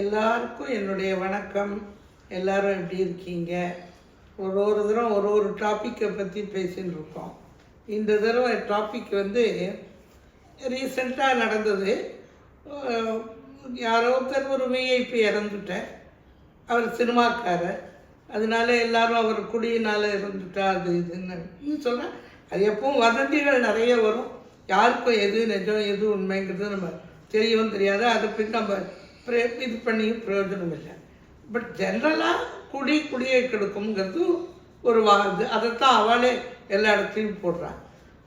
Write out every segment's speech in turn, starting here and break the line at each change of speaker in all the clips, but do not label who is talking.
எல்லாருக்கும் என்னுடைய வணக்கம். எல்லாரும் எப்படி இருக்கீங்க? ஒரு ஒரு தடவை ஒரு ஒரு டாப்பிக்கை பற்றி பேசின்னு இருக்கோம். இந்த தடவை டாபிக் வந்து ரீசெண்டாக நடந்தது. யாரோ ஒருத்தர் ஒரு விஐபி இறந்துட்டேன் அவர் சினிமாக்காரர். அதனால எல்லாரும் அவர் குடியினால் இருந்துட்டா அது இதுன்னு சொல்கிறேன் அது எப்பவும் வதந்திகள் நிறைய வரும். யாருக்கும் எது நிஜம் எது உண்மைங்கிறது நம்ம தெரியவும் தெரியாது. அதை பின் நம்ம இது பண்ணி பிரயோஜனம் இல்லை பட் ஜென்ரலாக குடி குடியை கெடுக்கும்ங்கிறது ஒரு வாது அதைத்தான் அவளே எல்லா இடத்துலையும் போடுறான்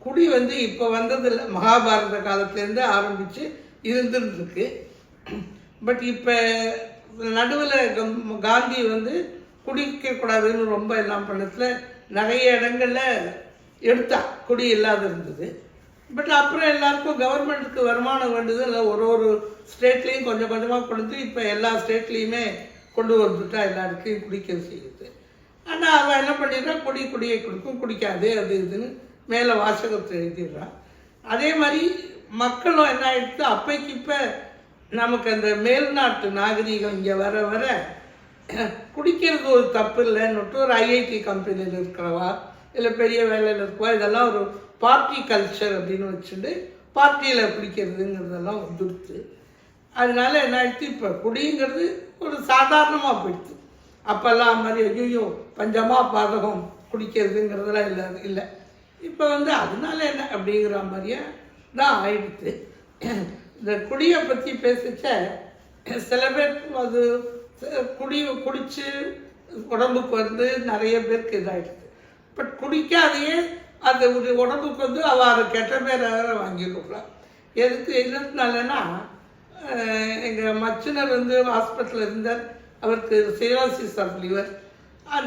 குடி வந்து இப்போ வந்ததில்லை. மகாபாரத காலத்துலேருந்து ஆரம்பித்து இருந்துருக்கு பட் இப்போ நடுவில் காந்தி வந்து குடிக்கக்கூடாதுன்னு ரொம்ப எல்லாம் பண்ணத்தில் நிறைய இடங்களில் எடுத்தா குடி இல்லாத இருந்தது. பட் அப்புறம் எல்லாருக்கும் கவர்மெண்ட்டுக்கு வருமானம் வேண்டியது இல்லை ஒரு ஒரு ஸ்டேட்லேயும் கொஞ்சம் கொஞ்சமாக கொடுத்து இப்போ எல்லா ஸ்டேட்லேயுமே கொண்டு வந்துட்டா எல்லாருக்கும் குடிக்க செய்யுது. ஆனால் அவன் என்ன பண்ணிடுறான் குடி குடியை கொடுக்கும் குடிக்காது அது இதுன்னு மேலே வாசகத்தை எழுதிடுறான் அதே மாதிரி மக்களும் என்ன ஆயிடுச்சு அப்பைக்கு இப்போ நமக்கு அந்த மேல்நாட்டு நாகரீகம் இங்கே வர வர குடிக்கிறது ஒரு தப்பு இல்லைன்னுட்டு ஒரு ஐஐடி கம்பெனியில் இருக்கிறவா இல்லை பெரிய வேலையில் இருக்கவா இதெல்லாம் ஒரு பார்ட்டி கல்ச்சர் அப்படின்னு வச்சுட்டு பார்ட்டியில் பிடிக்கிறதுங்கிறதெல்லாம் வந்துடுச்சு. அதனால என்ன ஆயிடுச்சு இப்போ குடிங்கிறது ஒரு சாதாரணமாக போயிடுச்சு. அப்போல்லாம் மாதிரி ஐயோ பஞ்சமாக பாதகம் குடிக்கிறதுங்கிறதெல்லாம் இல்லை இல்லை. இப்போ வந்து அதனால என்ன அப்படிங்கிற மாதிரியே தான் ஆயிடுச்சு. இந்த குடியை பற்றி பேசிச்ச சில பேர் அது குடி குடித்து உடம்புக்கு வந்து நிறைய பேருக்கு இதாகிடுச்சு பட் குடிக்காதையே அது ஒரு உடம்புக்கு வந்து அவள் அதை கெட்ட பேரை வேற வாங்கிடுறான் எதுக்கு? எதுனாலன்னா எங்கள் மச்சினர் வந்து ஹாஸ்பிட்டலில் இருந்தார். அவருக்கு cirrhosis of liver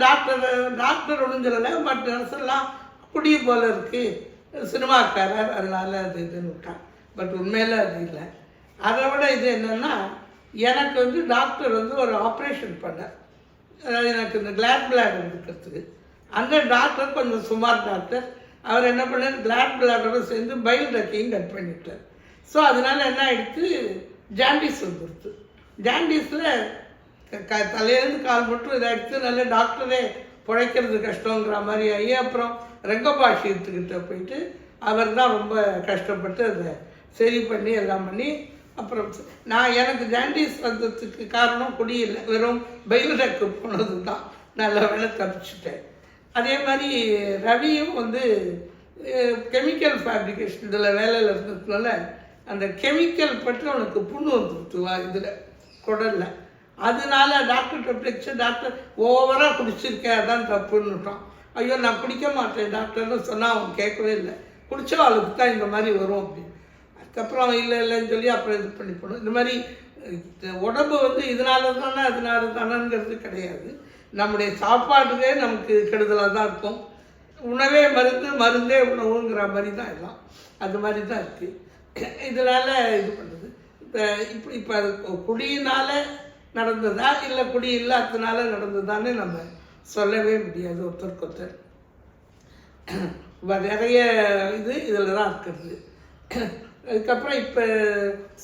doctor doctor ஒன்றும் பட் நர்ஸெல்லாம் குடி போல இருக்குது சினிமாக்காரர் அதனால் அது இதுன்னு விட்டான். பட் உண்மையில் அது இல்லை. அதை விட இது என்னென்னா எனக்கு வந்து டாக்டர் வந்து ஒரு ஆப்ரேஷன் பண்ணார். அதாவது எனக்கு இந்த கிளாட் பிளாடர் எடுக்கிறதுக்கு. அந்த டாக்டர் கொஞ்சம் சுமார் டாக்டர் அவர் என்ன பண்ணார்? கிளாட் பிளாடரோட சேர்ந்து பைல் டக்கையும் கட் பண்ணிட்டார். ஸோ அதனால என்ன ஆயிடுச்சு? ஜாண்டிஸ் வந்துடுச்சு ஜாண்டிஸில் க தலையிலேருந்து கால் மட்டும் இதாகிடுச்சு நல்ல டாக்டரே பிழைக்கிறது கஷ்டங்கிற மாதிரி ஆகி அப்புறம் ரங்கபாஷியத்துக்கிட்ட போயிட்டு அவர் தான் ரொம்ப கஷ்டப்பட்டு அதை சரி பண்ணி எல்லாம் பண்ணி அப்புறம் நான் எனக்கு ஜாண்டிஸ் வந்ததுக்கு காரணம் குடியில்லை வெறும் பயிலடக்கு போனது தான் நல்ல வேலை தப்பிச்சுட்டேன். அதே மாதிரி ரவியும் வந்து கெமிக்கல் ஃபேப்ரிகேஷன் இதில் வேலையில் இருந்ததுனால அந்த கெமிக்கல் பற்றி அவனுக்கு புண்ணு வந்துருச்சு இதில் குடல்ல. அதனால டாக்டர்கிட்ட பிடிச்ச டாக்டர் ஓவராக குடிச்சிருக்கேன் அதான் தப்புன்னுட்டான். ஐயோ நான் குடிக்க மாட்டேன் டாக்டர்னு சொன்னால் அவன் கேட்கவே இல்லை. குடிச்சவாளுக்கு தான் இந்த மாதிரி வரும் அப்படின்னு. அதுக்கப்புறம் அவன் இல்லை இல்லைன்னு சொல்லி அப்புறம் இது பண்ணி போடணும் இந்த மாதிரி உடம்பு வந்து இதனால தானே அதனால தானேங்கிறது கிடையாது. நம்முடைய சாப்பாட்டுக்கே நமக்கு கெடுதலாக தான் இருக்கும். உணவே மருந்து மருந்தே உணவுங்கிற மாதிரி தான் எல்லாம். அது மாதிரி தான் இருக்குது இதனால் இது பண்ணுறது இப்போ இப்படி இப்போ குடியினால் நடந்ததா இல்லை குடி இல்லாததுனால நடந்ததான்னு நம்ம சொல்லவே முடியாது ஒருத்தருக்கு ஒருத்தர் நிறைய இது இதில் தான் இருக்கிறது. அதுக்கப்புறம் இப்போ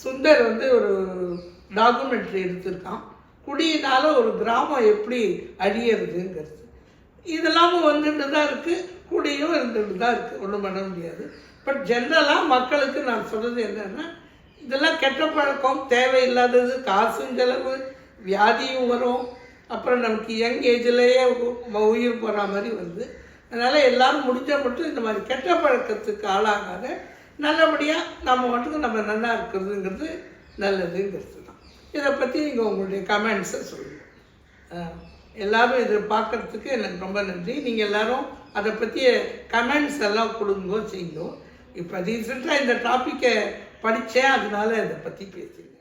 சுந்தர் வந்து ஒரு டாக்குமெண்ட்ரி எடுத்திருக்கான். குடியினால் ஒரு கிராமம் எப்படி அழியறதுங்கிறது. இதெல்லாமும் வந்துட்டு தான் இருக்குது குடியும் இருந்துட்டு தான் இருக்குது ஒன்றும் பண்ண முடியாது. பட் ஜென்ரலாக மக்களுக்கு நான் சொல்கிறது என்னென்னா இதெல்லாம் கெட்ட பழக்கம் தேவையில்லாதது காசும் செலவு வியாதியும் வரும். அப்புறம் நமக்கு யங் ஏஜ்லேயே உயிர் போகிற மாதிரி வருது. அதனால் எல்லோரும் முடிஞ்ச மட்டும் இந்த மாதிரி கெட்ட பழக்கத்துக்கு ஆளாகாத நல்லபடியாக நம்ம மட்டும் நம்ம நல்லா இருக்கிறதுங்கிறது நல்லதுங்கிறது. இதை பற்றி நீங்கள் உங்களுடைய கமெண்ட்ஸை சொல்லுங்கள் எல்லோரும் இதை பார்க்குறதுக்கு எனக்கு ரொம்ப நன்றி. நீங்கள் எல்லோரும் அதை பற்றிய கமெண்ட்ஸ் எல்லாம் கொடுங்கோ செய்யுங்க. இப்போ ரீசெண்டாக இந்த டாப்பிக்கை படித்தேன் அதனால இதை பற்றி பேசுகிறேன்